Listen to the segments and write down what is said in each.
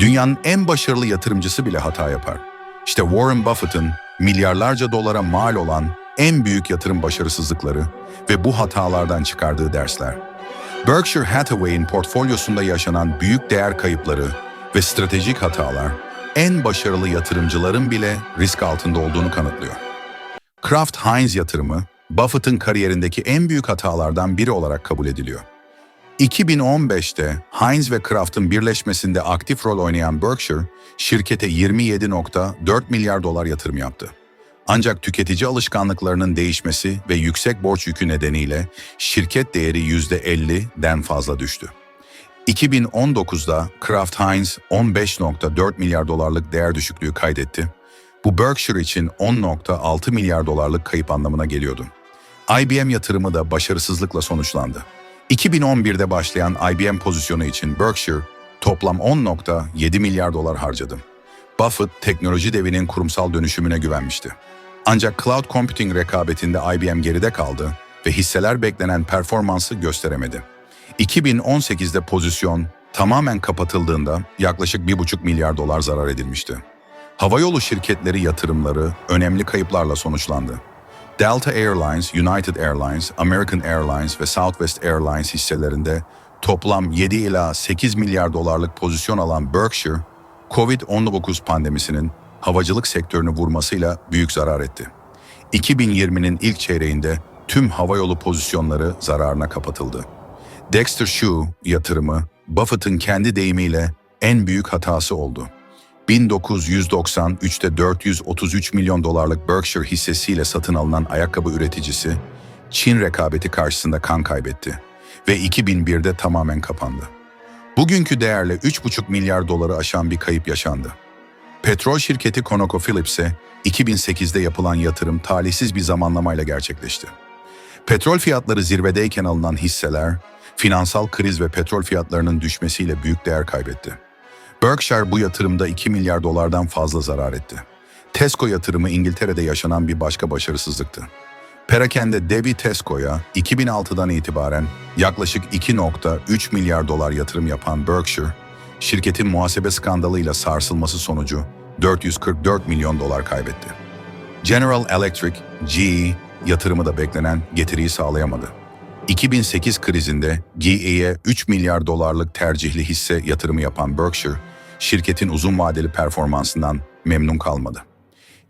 Dünyanın en başarılı yatırımcısı bile hata yapar. İşte Warren Buffett'ın milyarlarca dolara mal olan en büyük yatırım başarısızlıkları ve bu hatalardan çıkardığı dersler. Berkshire Hathaway'in portfolyosunda yaşanan büyük değer kayıpları ve stratejik hatalar en başarılı yatırımcıların bile risk altında olduğunu kanıtlıyor. Kraft Heinz yatırımı Buffett'ın kariyerindeki en büyük hatalardan biri olarak kabul ediliyor. 2015'te Heinz ve Kraft'ın birleşmesinde aktif rol oynayan Berkshire, şirkete 27.4 milyar dolar yatırım yaptı. Ancak tüketici alışkanlıklarının değişmesi ve yüksek borç yükü nedeniyle şirket değeri %50'den fazla düştü. 2019'da Kraft Heinz 15.4 milyar dolarlık değer düşüklüğü kaydetti. Bu Berkshire için 10.6 milyar dolarlık kayıp anlamına geliyordu. IBM yatırımı da başarısızlıkla sonuçlandı. 2011'de başlayan IBM pozisyonu için Berkshire toplam 10.7 milyar dolar harcadı. Buffett teknoloji devinin kurumsal dönüşümüne güvenmişti. Ancak cloud computing rekabetinde IBM geride kaldı ve hisseler beklenen performansı gösteremedi. 2018'de pozisyon tamamen kapatıldığında yaklaşık 1,5 milyar dolar zarar edilmişti. Havayolu şirketleri yatırımları önemli kayıplarla sonuçlandı. Delta Airlines, United Airlines, American Airlines ve Southwest Airlines hisselerinde toplam 7 ila 8 milyar dolarlık pozisyon alan Berkshire, Covid-19 pandemisinin havacılık sektörünü vurmasıyla büyük zarar etti. 2020'nin ilk çeyreğinde tüm havayolu pozisyonları zararına kapatıldı. Dexter Shoe yatırımı Buffett'ın kendi deyimiyle en büyük hatası oldu. 1993'te 433 milyon dolarlık Berkshire hissesiyle satın alınan ayakkabı üreticisi, Çin rekabeti karşısında kan kaybetti ve 2001'de tamamen kapandı. Bugünkü değerle 3,5 milyar doları aşan bir kayıp yaşandı. Petrol şirketi ConocoPhillips'e 2008'de yapılan yatırım talihsiz bir zamanlamayla gerçekleşti. Petrol fiyatları zirvedeyken alınan hisseler, finansal kriz ve petrol fiyatlarının düşmesiyle büyük değer kaybetti. Berkshire bu yatırımda 2 milyar dolardan fazla zarar etti. Tesco yatırımı İngiltere'de yaşanan bir başka başarısızlıktı. Perakende devi Tesco'ya 2006'dan itibaren yaklaşık 2.3 milyar dolar yatırım yapan Berkshire, şirketin muhasebe skandalıyla sarsılması sonucu 444 milyon dolar kaybetti. General Electric, GE yatırımı da beklenen getiriyi sağlayamadı. 2008 krizinde GE'ye 3 milyar dolarlık tercihli hisse yatırımı yapan Berkshire, şirketin uzun vadeli performansından memnun kalmadı.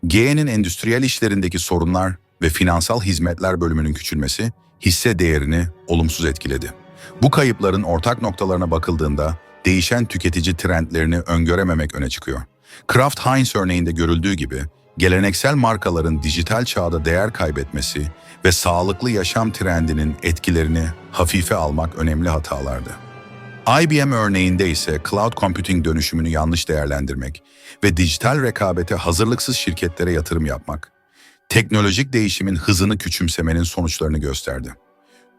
GE'nin endüstriyel işlerindeki sorunlar ve finansal hizmetler bölümünün küçülmesi hisse değerini olumsuz etkiledi. Bu kayıpların ortak noktalarına bakıldığında değişen tüketici trendlerini öngörememek öne çıkıyor. Kraft Heinz örneğinde görüldüğü gibi geleneksel markaların dijital çağda değer kaybetmesi ve sağlıklı yaşam trendinin etkilerini hafife almak önemli hatalardı. IBM örneğinde ise cloud computing dönüşümünü yanlış değerlendirmek ve dijital rekabete hazırlıksız şirketlere yatırım yapmak, teknolojik değişimin hızını küçümsemenin sonuçlarını gösterdi.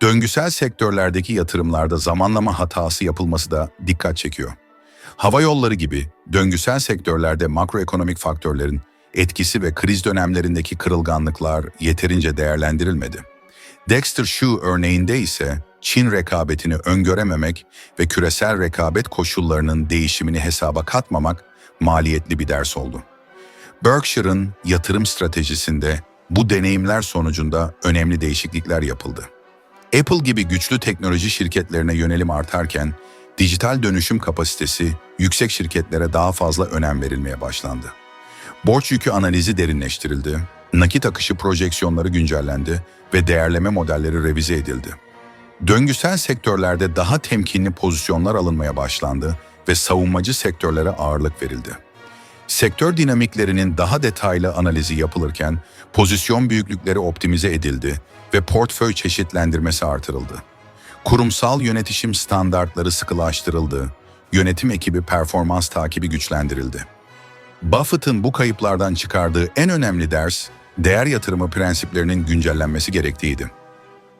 Döngüsel sektörlerdeki yatırımlarda zamanlama hatası yapılması da dikkat çekiyor. Hava yolları gibi döngüsel sektörlerde makroekonomik faktörlerin etkisi ve kriz dönemlerindeki kırılganlıklar yeterince değerlendirilmedi. Dexter Shoe örneğinde ise Çin rekabetini öngörememek ve küresel rekabet koşullarının değişimini hesaba katmamak maliyetli bir ders oldu. Berkshire'ın yatırım stratejisinde bu deneyimler sonucunda önemli değişiklikler yapıldı. Apple gibi güçlü teknoloji şirketlerine yönelim artarken, dijital dönüşüm kapasitesi yüksek şirketlere daha fazla önem verilmeye başlandı. Borç yükü analizi derinleştirildi, nakit akışı projeksiyonları güncellendi ve değerleme modelleri revize edildi. Döngüsel sektörlerde daha temkinli pozisyonlar alınmaya başlandı ve savunmacı sektörlere ağırlık verildi. Sektör dinamiklerinin daha detaylı analizi yapılırken pozisyon büyüklükleri optimize edildi ve portföy çeşitlendirmesi artırıldı. Kurumsal yönetişim standartları sıkılaştırıldı, yönetim ekibi performans takibi güçlendirildi. Buffett'ın bu kayıplardan çıkardığı en önemli ders, değer yatırımı prensiplerinin güncellenmesi gerektiğiydi.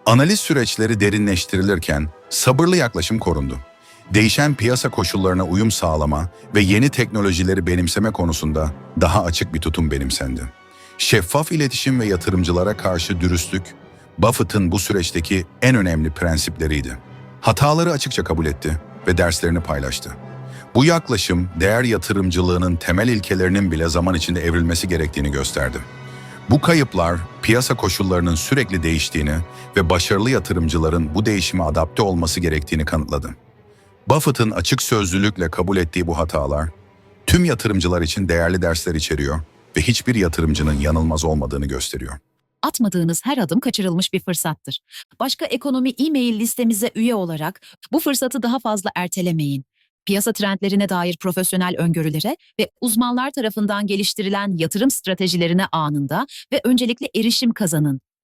Analiz süreçleri derinleştirilirken sabırlı yaklaşım korundu. Değişen piyasa koşullarına uyum sağlama ve yeni teknolojileri benimseme konusunda daha açık bir tutum benimsendi. Şeffaf iletişim ve yatırımcılara karşı dürüstlük, Buffett'ın bu süreçteki en önemli prensipleriydi. Hataları açıkça kabul etti ve derslerini paylaştı. Bu yaklaşım değer yatırımcılığının temel ilkelerinin bile zaman içinde evrilmesi gerektiğini gösterdi. Bu kayıplar piyasa koşullarının sürekli değiştiğini ve başarılı yatırımcıların bu değişime adapte olması gerektiğini kanıtladı. Buffett'ın açık sözlülükle kabul ettiği bu hatalar tüm yatırımcılar için değerli dersler içeriyor ve hiçbir yatırımcının yanılmaz olmadığını gösteriyor. Atmadığınız her adım kaçırılmış bir fırsattır. Başka ekonomi e-mail listemize üye olarak bu fırsatı daha fazla ertelemeyin. Piyasa trendlerine dair profesyonel öngörülere ve uzmanlar tarafından geliştirilen yatırım stratejilerine anında ve öncelikle erişim kazanın.